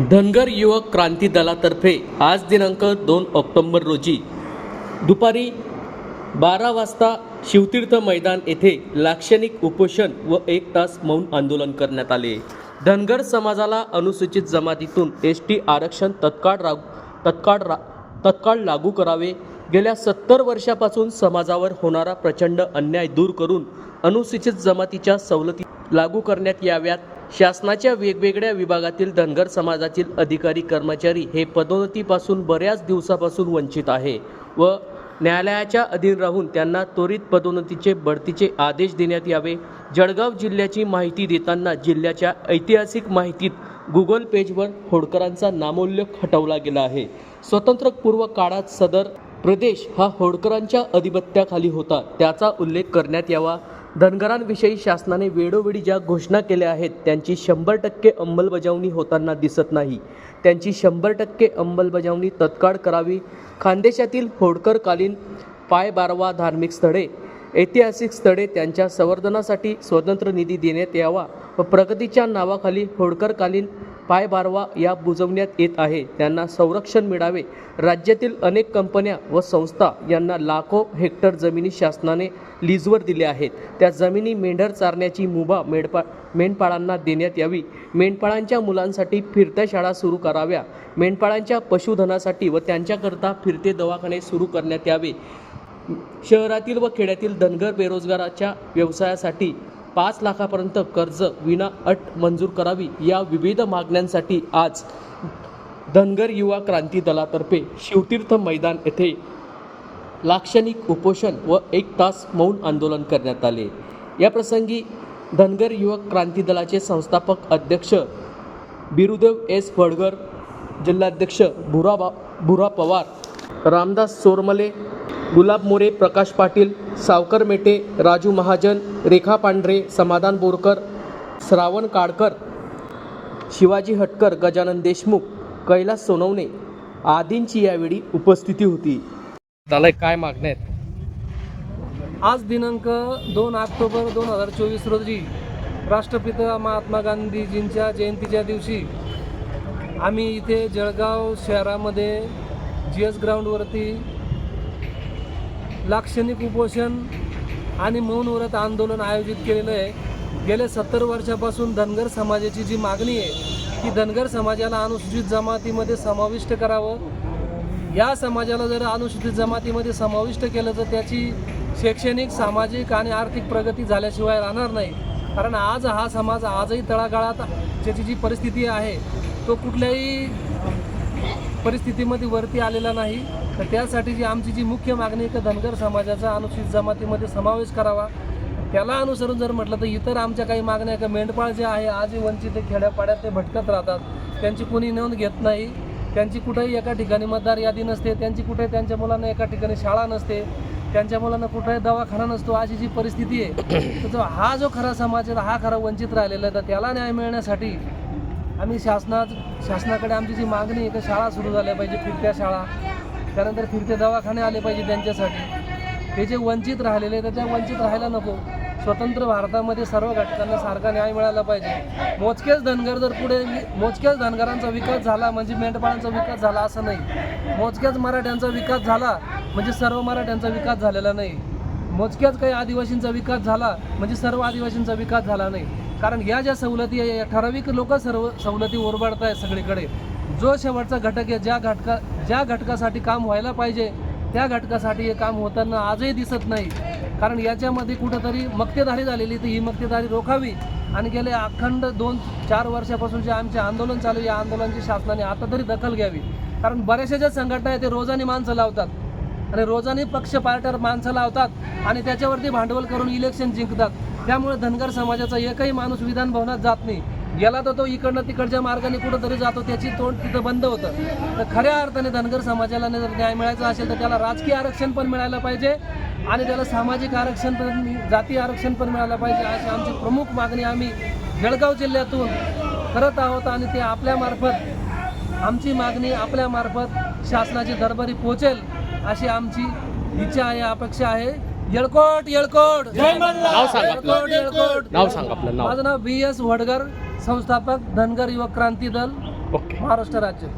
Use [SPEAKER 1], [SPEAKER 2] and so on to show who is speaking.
[SPEAKER 1] धनगर युवक क्रांती दलातर्फे आज दिनांक दोन ऑक्टोंबर रोजी दुपारी बारा वाजता शिवतीर्थ मैदान येथे लाक्षणिक उपोषण व एक तास मौन आंदोलन करण्यात आले. धनगर समाजाला अनुसूचित जमातीतून एस टी आरक्षण तत्काळ राग तत्काळ रा तत्काळ लागू करावे. गेल्या सत्तर वर्षापासून समाजावर होणारा प्रचंड अन्याय दूर करून अनुसूचित जमातीच्या सवलती लागू करण्यात याव्यात. शासनाच्या वेगवेगळ्या विभागातील धनगर समाजातील अधिकारी कर्मचारी हे पदोन्नतीपासून बऱ्याच दिवसापासून वंचित आहे व न्यायालयाच्या अधीन राहून त्यांना त्वरित पदोन्नतीचे बढतीचे आदेश देण्यात यावे. जळगाव जिल्ह्याची माहिती देताना जिल्ह्याच्या ऐतिहासिक माहितीत गुगल पेजवर होडकरांचा नामोल्लेख हटवला गेला आहे. स्वतंत्रपूर्व काळात सदर प्रदेश हा होडकरांच्या अधिपत्याखाली होता. त्याचा उल्लेख करण्यात यावा. धनगरांविषयी शासनाने वेळोवेळी ज्या घोषणा केल्या आहेत त्यांची शंभर टक्के अंमलबजावणी होताना दिसत नाही. त्यांची शंभर टक्के अंमलबजावणी तत्काळ करावी. खानदेशातील होडकरकालीन पाय बारवा धार्मिक स्थळे ऐतिहासिक स्थळे त्यांच्या संवर्धनासाठी स्वतंत्र निधी देण्यात यावा व प्रगतीच्या नावाखाली होडकरकालीन पायबारवा या बुजवण्यात येत आहे. त्यांना संरक्षण मिळावे. राज्यातील अनेक कंपन्या व संस्था यांना लाखो हेक्टर जमिनी शासनाने लीजवर दिल्या आहेत. त्या जमिनी मेंढर चारण्याची मुभा मेंढपा मेंढपाळांना देण्यात यावी. मेंढपाळांच्या मुलांसाठी फिरत्या शाळा सुरू कराव्या. मेंढपाळांच्या पशुधनासाठी व त्यांच्याकरता फिरते दवाखाने सुरू करण्यात यावे. शहरातील व खेड्यातील धनगर बेरोजगाराच्या व्यवसायासाठी पाच लाखापर्यंत कर्ज विना अट मंजूर करावी या विविध मागण्यांसाठी आज धनगर युवा क्रांती दलातर्फे शिवतीर्थ मैदान येथे लाक्षणिक उपोषण व एक तास मौन आंदोलन करण्यात आले. या प्रसंगी धनगर युवक क्रांती दलाचे संस्थापक अध्यक्ष बिरुदेव एस वडगर जिल्हाध्यक्ष भुरा बा भुरा पवार रामदास चोरमले गुलाब मोरे प्रकाश पाटील सावकर मेटे राजू महाजन रेखा पांढरे समाधान बोरकर श्रावण काडकर शिवाजी हटकर गजानन देशमुख कैलास सोनवणे आदींची यावेळी उपस्थिती होती. त्याला काय मागण्या आहेत?
[SPEAKER 2] आज दिनांक दोन ऑक्टोबर दोन हजार चोवीस रोजी राष्ट्रपिता महात्मा गांधीजींच्या जयंतीच्या दिवशी आम्ही इथे जळगाव शहरामध्ये जी एस ग्राउंडवरती लाक्षणिक उपोषण आणि मौन व्रत आंदोलन आयोजित केलेलं आहे. गेल्या सत्तर वर्षापासून धनगर समाजाची जी मागणी आहे की धनगर समाजाला अनुसूचित जमातीमध्ये समाविष्ट करावं. या समाजाला जर अनुसूचित जमातीमध्ये समाविष्ट केलं तर त्याची शैक्षणिक सामाजिक आणि आर्थिक प्रगती झाल्याशिवाय राहणार नाही. कारण आज हा समाज आजही तळागाळात त्याची जी परिस्थिती आहे तो कुठल्याही परिस्थितीमध्ये वरती आलेला नाही तर त्यासाठी जी आमची जी मुख्य मागणी आहे की धनगर समाजाचा अनुसूचित जमातीमध्ये समावेश करावा. त्याला अनुसरून जर म्हटलं तर इतर आमच्या काही मागण्या आहे का मेंढपाळ जे आहे आजही वंचित खेड्यापाड्यात ते भटकत राहतात. त्यांची कोणी नोंद घेत नाही. त्यांची कुठेही एका ठिकाणी मतदार यादी नसते. त्यांची कुठे त्यांच्या मुलांना एका ठिकाणी शाळा नसते. त्यांच्या मुलांना कुठेही दवाखाना नसतो. अशी जी परिस्थिती आहे तर जो हा जो खरा समाज आहे हा खरा वंचित राहिलेला आहे. तर त्याला न्याय मिळण्यासाठी आम्ही शासना शासनाकडे आमची जी मागणी आहे तर शाळा सुरू झाल्या पाहिजे फिरत्या शाळा. त्यानंतर फिरते दवाखाने आले पाहिजे त्यांच्यासाठी. हे जे वंचित राहिलेले तर त्या वंचित राहायला नको. स्वतंत्र भारतामध्ये सर्व घटकांना सारखा न्याय मिळाला पाहिजे. मोजकेच धनगर जर पुढे मोजक्याच धनगरांचा विकास झाला म्हणजे मेंढपाळांचा विकास झाला असं नाही. मोजक्याच मराठ्यांचा विकास झाला म्हणजे सर्व मराठ्यांचा विकास झालेला नाही. मोजक्याच काही आदिवासींचा विकास झाला म्हणजे सर्व आदिवासींचा विकास झाला नाही. कारण या ज्या सवलती आहे या ठराविक लोक सर्व सवलती ओरबाडत आहेत सगळीकडे. जो शेवटचा घटक आहे ज्या घटका ज्या घटकासाठी काम व्हायला पाहिजे त्या घटकासाठी हे काम होताना आजही दिसत नाही. कारण याच्यामध्ये कुठंतरी मक्तेदारी झालेली तर ही मक्तेदारी रोखावी. आणि गेले अखंड दोन चार वर्षापासून जे आमचे आंदोलन चालू आहे, या आंदोलनाची शासनाने आता तरी दखल घ्यावी. कारण बऱ्याचशा ज्या संघटना आहेत ते रोजाने माणसं लावतात. आणि रोजाने पक्ष पार्ट्यावर माणसं लावतात. आणि त्याच्यावरती भांडवल करून इलेक्शन जिंकतात. त्यामुळे धनगर समाजाचा एकही माणूस विधान भवनात जात नाही. गेला तर तो इकडनं तिकडच्या मार्गाने कुठंतरी जातो त्याची तोंड तिथं बंद होतं. तर खऱ्या अर्थाने धनगर समाजाला जर न्याय मिळायचा असेल तर त्याला राजकीय आरक्षण पण मिळायला पाहिजे आणि त्याला सामाजिक आरक्षण पण जाती आरक्षण पण मिळायला पाहिजे अशी आमची प्रमुख मागणी आम्ही जळगाव जिल्ह्यातून करत आहोत आणि ते आपल्यामार्फत आमची मागणी आपल्यामार्फत शासनाची दरबारी पोहोचेल अशी आमची इच्छा आहे अपेक्षा आहे. येळकोट येळकोट.
[SPEAKER 1] नाव सांगा. आपलं.
[SPEAKER 2] येळकोट. येळकोट.
[SPEAKER 1] नाव सांग आपलं नाव.
[SPEAKER 2] माझं नाव बी एस वडगर संस्थापक धनगर युवक क्रांती दल
[SPEAKER 1] ओके.
[SPEAKER 2] महाराष्ट्र राज्य.